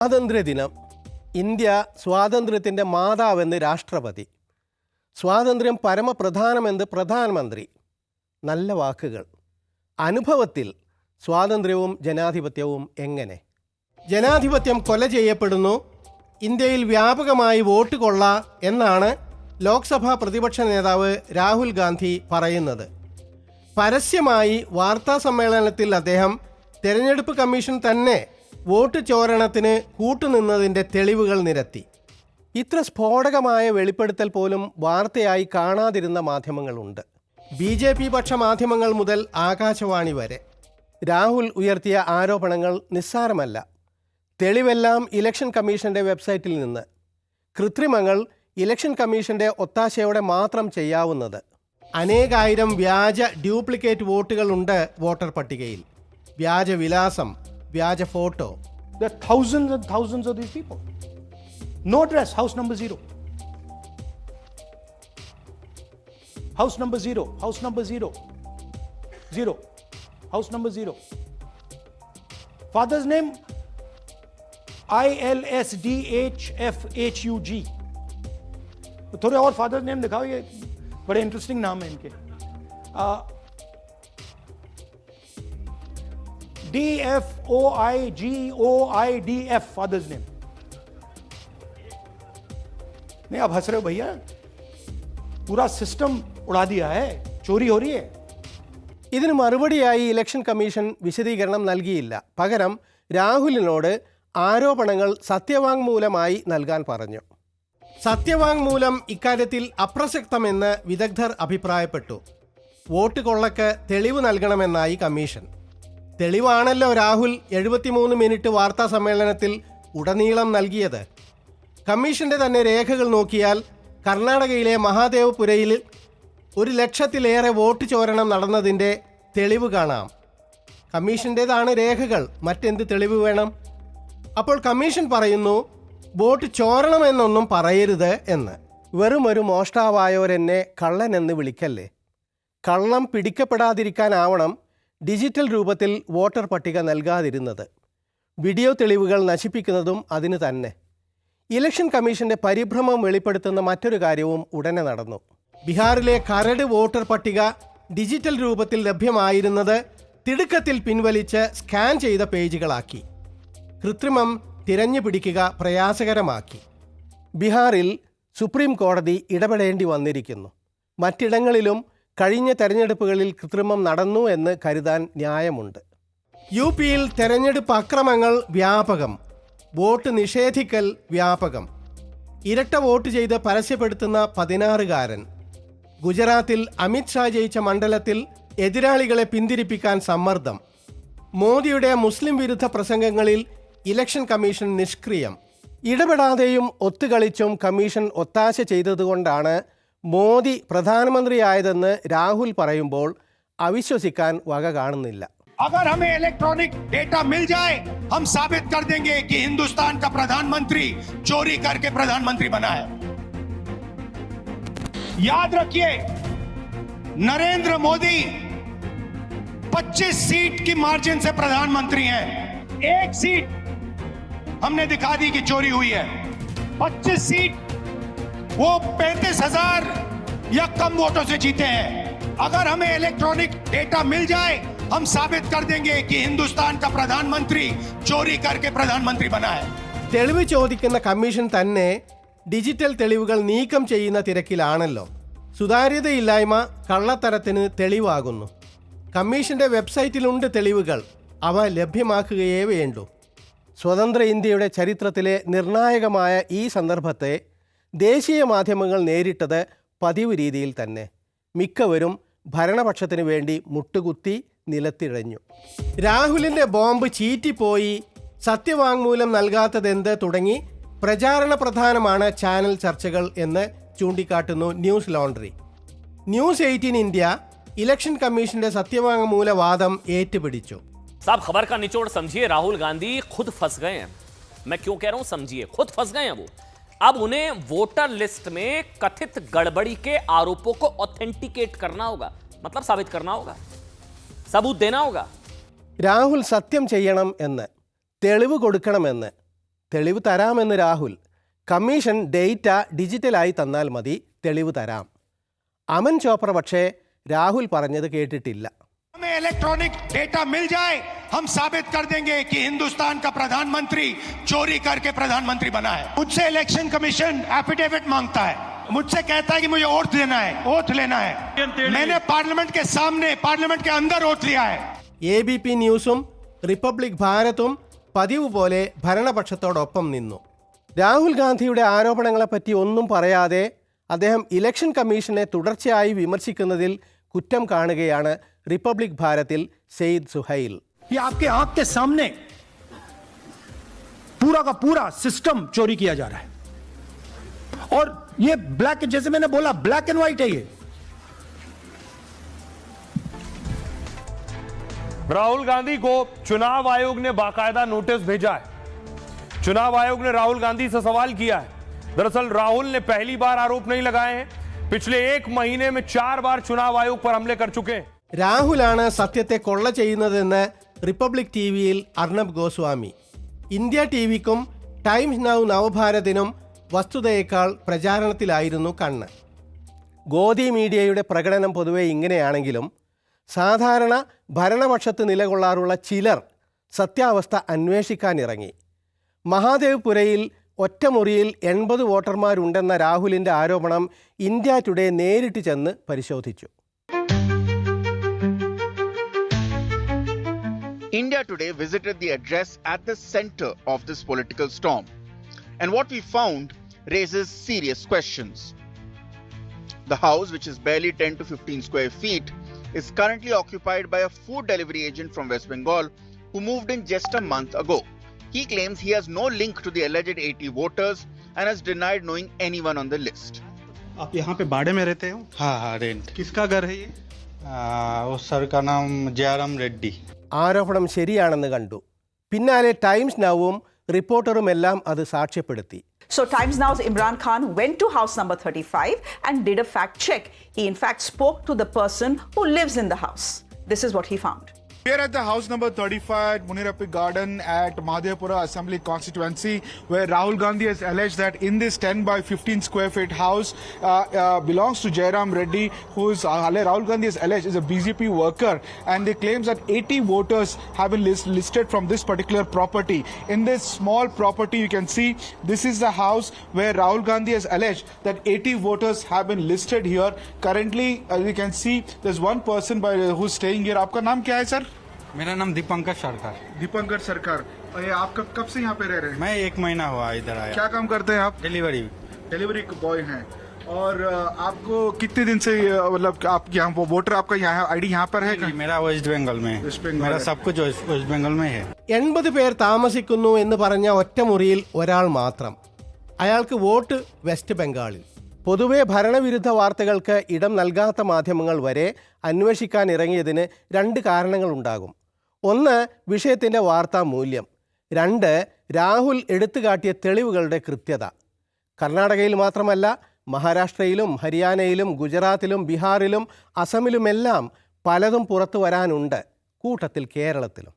സ്വാതന്ത്ര്യദിനം. ഇന്ത്യ സ്വാതന്ത്ര്യത്തിന്റെ മാതാവെന്ന് രാഷ്ട്രപതി. സ്വാതന്ത്ര്യം പരമപ്രധാനമെന്ന് പ്രധാനമന്ത്രി. നല്ല വാക്കുകൾ. അനുഭവത്തിൽ സ്വാതന്ത്ര്യവും ജനാധിപത്യവും എങ്ങനെ? ജനാധിപത്യം കൊല ചെയ്യപ്പെടുന്നു. ഇന്ത്യയിൽ വ്യാപകമായി വോട്ട് കൊള്ള എന്നാണ് ലോക്സഭാ പ്രതിപക്ഷ നേതാവ് രാഹുൽ ഗാന്ധി പറയുന്നത്. പരസ്യമായി വാർത്താ സമ്മേളനത്തിൽ അദ്ദേഹം തെരഞ്ഞെടുപ്പ് കമ്മീഷൻ തന്നെ വോട്ട് ചോരണത്തിന് കൂട്ടുനിന്നതിന്റെ തെളിവുകൾ നിരത്തി. ഇത്ര സ്ഫോടകമായ വെളിപ്പെടുത്തൽ പോലും വാർത്തയായി കാണാതിരുന്ന മാധ്യമങ്ങളുണ്ട്. ബി ജെ പി പക്ഷ മാധ്യമങ്ങൾ മുതൽ ആകാശവാണി വരെ. രാഹുൽ ഉയർത്തിയ ആരോപണങ്ങൾ നിസ്സാരമല്ല. തെളിവെല്ലാം ഇലക്ഷൻ കമ്മീഷന്റെ വെബ്സൈറ്റിൽ നിന്ന്. കൃത്രിമങ്ങൾ ഇലക്ഷൻ കമ്മീഷന്റെ ഒത്താശയോടെ മാത്രം ചെയ്യാവുന്നത്. അനേകായിരം വ്യാജ ഡ്യൂപ്ലിക്കേറ്റ് വോട്ടുകളുണ്ട് വോട്ടർ പട്ടികയിൽ. വ്യാജ വിലാസം വ്യാജ photo There are thousands and thousands of these people. No address, house number zero. House number zero, house number zero. Zero. House number zero. Father's name I L S D H F H U G. थोड़े और father's name दिखाओ ये बड़े interesting नाम है इनके D F O I G O I D F father's name नहीं आप हंस रहे हो भैया पूरा सिस्टम उड़ा दिया है चोरी हो रही है ഇതിന് മറുപടിയായി ഇലക്ഷൻ കമ്മീഷൻ വിശദീകരണം നൽകിയില്ല പകരം രാഹുലിനോട് ആരോപണങ്ങൾ സത്യവാങ്മൂലമായി നൽകാൻ പറഞ്ഞു സത്യവാങ്മൂലം ഇക്കാര്യത്തിൽ അപ്രസക്തമെന്ന് വിദഗ്ധർ അഭിപ്രായപ്പെട്ടു വോട്ട് കൊള്ളക്ക് തെളിവ് നൽകണമെന്നായി കമ്മീഷൻ തെളിവാണല്ലോ രാഹുൽ എഴുപത്തിമൂന്ന് മിനിറ്റ് വാർത്താ സമ്മേളനത്തിൽ ഉടനീളം നൽകിയത്. കമ്മീഷന്റെ തന്നെ രേഖകൾ നോക്കിയാൽ കർണാടകയിലെ മഹാദേവപുരയിൽ ഒരു ലക്ഷത്തിലേറെ വോട്ട് ചോരണം നടന്നതിന്റെ തെളിവ് കാണാം. കമ്മീഷന്റേതാണ് രേഖകൾ മറ്റെന്ത് തെളിവ് വേണം? അപ്പോൾ കമ്മീഷൻ പറയുന്നു വോട്ട് ചോരണമെന്നൊന്നും പറയരുത് എന്ന്. വെറും ഒരു മോഷ്ടാവായോരെന്നെ കള്ളനെന്ന് വിളിക്കല്ലേ? കള്ളം പിടിക്കപ്പെടാതിരിക്കാനാവണം ഡിജിറ്റൽ രൂപത്തിൽ വോട്ടർ പട്ടിക നൽകാതിരുന്നത്. വീഡിയോ തെളിവുകൾ നശിപ്പിക്കുന്നതും അതിന് തന്നെ. ഇലക്ഷൻ കമ്മീഷന്റെ പരിഭ്രമം വെളിപ്പെടുത്തുന്ന മറ്റൊരു കാര്യവും ഉടനെ നടന്നു. ബീഹാറിലെ കരട് വോട്ടർ പട്ടിക ഡിജിറ്റൽ രൂപത്തിൽ ലഭ്യമായിരുന്നത് തിടുക്കത്തിൽ പിൻവലിച്ച് സ്കാൻ ചെയ്ത പേജുകളാക്കി. കൃത്രിമം തിരഞ്ഞു പിടിക്കുക പ്രയാസകരമാക്കി. ബീഹാറിൽ സുപ്രീം കോടതി ഇടപെടേണ്ടി വന്നിരിക്കുന്നു. മറ്റിടങ്ങളിലും കഴിഞ്ഞ തെരഞ്ഞെടുപ്പുകളിൽ കൃത്രിമം നടന്നു എന്ന് കരുതാൻ ന്യായമുണ്ട്. യു പിയിൽ തെരഞ്ഞെടുപ്പ് അക്രമങ്ങൾ വ്യാപകം. വോട്ട് നിഷേധിക്കൽ വ്യാപകം. ഇരട്ട വോട്ട് ചെയ്ത് പരസ്യപ്പെടുത്തുന്ന പതിനാറുകാരൻ. ഗുജറാത്തിൽ അമിത് ഷാ ജയിച്ച മണ്ഡലത്തിൽ എതിരാളികളെ പിന്തിരിപ്പിക്കാൻ സമ്മർദ്ദം. മോദിയുടെ മുസ്ലിം വിരുദ്ധ പ്രസംഗങ്ങളിൽ ഇലക്ഷൻ കമ്മീഷൻ നിഷ്ക്രിയം. ഇടപെടാതെയും ഒത്തുകളിച്ചും കമ്മീഷൻ ഒത്താശ ചെയ്തതുകൊണ്ടാണ് മോദി പ്രധാനമന്ത്രിയായതെന്ന് രാഹുൽ പറയുമ്പോൾ അവിശ്വസിക്കാൻ വക കാണുന്നില്ല अगर हमें इलेक्ट्रॉनिक डेटा मिल जाए हम साबित कर देंगे कि हिंदुस्तान का प्रधानमंत्री चोरी करके प्रधानमंत्री बना है याद रखिए नरेंद्र मोदी 25 सीट की मार्जिन से प्रधानमंत्री हैं एक सीट हमने दिखा दी कि चोरी हुई है 25 सीट वो पैंतीस हजार या कम वोटों से जीते हैं अगर हमें इलेक्ट्रॉनिक डेटा मिल जाए हम साबित कर देंगे कि हिंदुस्तान का प्रधानमंत्री चोरी करके प्रधानमंत्री बना है തെളിവ് ചോദിക്കുന്ന കമ്മീഷൻ തന്നെ ഡിജിറ്റൽ തെളിവുകൾ നീക്കം ചെയ്യുന്ന തിരക്കിലാണല്ലോ സുതാര്യതയില്ലായ്മ കള്ളത്തരത്തിന് തെളിവാകുന്നു കമ്മീഷന്റെ വെബ്സൈറ്റിലുണ്ട് തെളിവുകൾ അവ ലഭ്യമാക്കുകയേ വേണ്ടൂ സ്വതന്ത്ര ഇന്ത്യയുടെ ചരിത്രത്തിലെ നിർണായകമായ ഈ സന്ദർഭത്തെ ദേശീയ മാധ്യമങ്ങൾ നേരിട്ടത് പതിവ് രീതിയിൽ തന്നെ മിക്കവരും ഭരണപക്ഷത്തിന് വേണ്ടി മുട്ടുകുത്തി നിലത്തിഴഞ്ഞു രാഹുലിന്റെ ബോംബ് ചീറ്റിപ്പോയി സത്യവാങ്മൂലം നൽകാത്തതെന്ത് തുടങ്ങി പ്രചാരണ പ്രധാനമാണ് ചാനൽ ചർച്ചകൾ എന്ന് ചൂണ്ടിക്കാട്ടുന്നു news laundry news eighteen India election കമ്മീഷന്റെ സത്യവാങ്മൂല വാദം ഏറ്റുപിടിച്ചു साहब खबर का निचोड़ समझिए राहुल गांधी खुद फंस गए हैं मैं क्यों कह रहा हूं समझिए खुद फंस गए हैं वो अब उन्हें वोटर लिस्ट में कथित गड़बड़ी के आरोपों को ऑथेंटिकेट करना होगा मतलब साबित करना होगा सबूत देना होगा രാഹുൽ സത്യം ചെയ്യണം എന്ന് തെളിവ് കൊടുക്കണമെന്ന് തെളിവ് തരാമെന്ന് രാഹുൽ കമ്മീഷൻ ഡേറ്റ ഡിജിറ്റലായി തന്നാൽ മതി തെളിവ് തരാം അമൻ ചോപ്ര പക്ഷേ രാഹുൽ പറഞ്ഞത് കേട്ടിട്ടില്ല हमें इलेक्ट्रॉनिक डेटा मिल जाए हम साबित कर देंगे कि हिंदुस्तान का प्रधानमंत्री चोरी करके प्रधानमंत्री बना है मुझसे इलेक्शन कमीशन एफिडेविट मांगता है मुझसे कहता है कि मुझे ओथ लेना है ओथ लेना है मैंने पार्लियामेंट के सामने पार्लियामेंट के अंदर ओथ लिया है എ ബി പി ന്യൂസും റിപ്പബ്ലിക് ഭാരതും പതിവ് പോലെ ഭരണപക്ഷത്തോടൊപ്പം നിന്നു രാഹുൽ ഗാന്ധിയുടെ ആരോപണങ്ങളെപ്പറ്റി ഒന്നും പറയാതെ അദ്ദേഹം ഇലക്ഷൻ കമ്മീഷനെ തുടർച്ചയായി വിമർശിക്കുന്നതിൽ കുറ്റം കാണുകയാണ് റിപ്പബ്ലിക് ഭാരതിൽ സെയ്ദ് സുഹൈൽ ये आपके आंख के सामने पूरा का पूरा सिस्टम चोरी किया जा रहा है और ये ब्लैक जैसे मैंने बोला ब्लैक एंड व्हाइट है ये राहुल गांधी को चुनाव आयोग ने बाकायदा नोटिस भेजा है चुनाव आयोग ने राहुल गांधी से सवाल किया है दरअसल राहुल ने पहली बार आरोप नहीं लगाए हैं पिछले एक महीने में चार बार चुनाव आयोग पर हमले कर चुके हैं രാഹുലാണ് സത്യത്തെ കൊള്ള ചെയ്യുന്നതെന്ന് റിപ്പബ്ലിക് ടി വിയിൽ അർണബ് ഗോസ്വാമി. ഇന്ത്യ ടി വിക്കും ടൈംസ് നൗ നവഭാരതിനും വസ്തുതയേക്കാൾ പ്രചാരണത്തിലായിരുന്നു കണ്ണ്. ഗോദി മീഡിയയുടെ പ്രകടനം പൊതുവെ ഇങ്ങനെയാണെങ്കിലും സാധാരണ ഭരണപക്ഷത്ത് നിലകൊള്ളാറുള്ള ചിലർ സത്യാവസ്ഥ അന്വേഷിക്കാനിറങ്ങി. മഹാദേവ്പുരയിൽ ഒറ്റമുറിയിൽ എൺപത് വോട്ടർമാരുണ്ടെന്ന രാഹുലിന്റെ ആരോപണം ഇന്ത്യ ടുഡേ നേരിട്ട് ചെന്ന് പരിശോധിച്ചു. India Today visited the address at the center of this political storm. And what we found raises serious questions. The house, which is barely 10 to 15 square feet, is currently occupied by a food delivery agent from West Bengal who moved in just a month ago. He claims he has no link to the alleged 80 voters and has denied knowing anyone on the list. आप यहाँ पे भाड़े में रहते हो हाँ हाँ rent किसका घर है ये आ, उस सर का नाम जयराम रेड्डी ആരോപണം ശരിയാണെന്ന് കണ്ടു പിന്നാലെ ടൈംസ് നൗവും റിപ്പോർട്ടറുമെല്ലാം അത് സാക്ഷ്യപ്പെടുത്തി So Times Now's Imran Khan went to house number 35 and did a fact check. He in fact spoke to the person who lives in the house. This is what he found. We are at the house number 35 at Munirapi Garden at Madhyapura Assembly constituency where Rahul Gandhi has alleged that in this 10 by 15 square feet house uh, uh, belongs to Jairam Reddy who is uh, Rahul Gandhi has alleged is a BJP worker and they claims that 80 voters have been list listed from this particular property. In this small property you can see this is the house where Rahul Gandhi has alleged that 80 voters have been listed here. Currently as you can see there's one person by uh, who's staying here. Aapka naam kya hai sir? मेरा नाम दीपंकर सरकार दीपंकर सरकार और ये आप कब कब से यहाँ पे रह रहे हैं मैं एक महीना हुआ इधर आया क्या काम करते हैं आप डिलीवरी डिलीवरी बॉय हैं और अ, आपको कितने दिन से अ, मतलब आप यहाँ वो वोटर आपका यहाँ आईडी यहाँ पर है मेरा वेस्ट बंगाल में है। वेस्ट बंगाल मेरा है। सब कुछ वेस्ट वेस्ट बंगाल में है എൺപത് പേർ താമസിക്കുന്നു എന്ന് പറഞ്ഞ ഒറ്റമുറിയിൽ ഒരാൾ മാത്രം അയാൾക്ക് വോട്ട് വെസ്റ്റ് ബംഗാളിൽ പൊതുവെ ഭരണവിരുദ്ധ വാർത്തകൾക്ക് ഇടം നൽകാത്ത മാധ്യമങ്ങൾ വരെ അന്വേഷിക്കാൻ ഇറങ്ങിയതിന് രണ്ട് കാരണങ്ങളുണ്ടാകും ഒന്ന് വിഷയത്തിന്റെ വാർത്താ മൂല്യം രണ്ട് രാഹുൽ എടുത്തുകാട്ടിയ തെളിവുകളുടെ കൃത്യത. കർണാടകയിൽ മാത്രമല്ല മഹാരാഷ്ട്രയിലും ഹരിയാനയിലും ഗുജറാത്തിലും ബീഹാറിലും അസമിലുമെല്ലാം പലതും പുറത്തു വരാനുണ്ട് കൂട്ടത്തിൽ കേരളത്തിലും.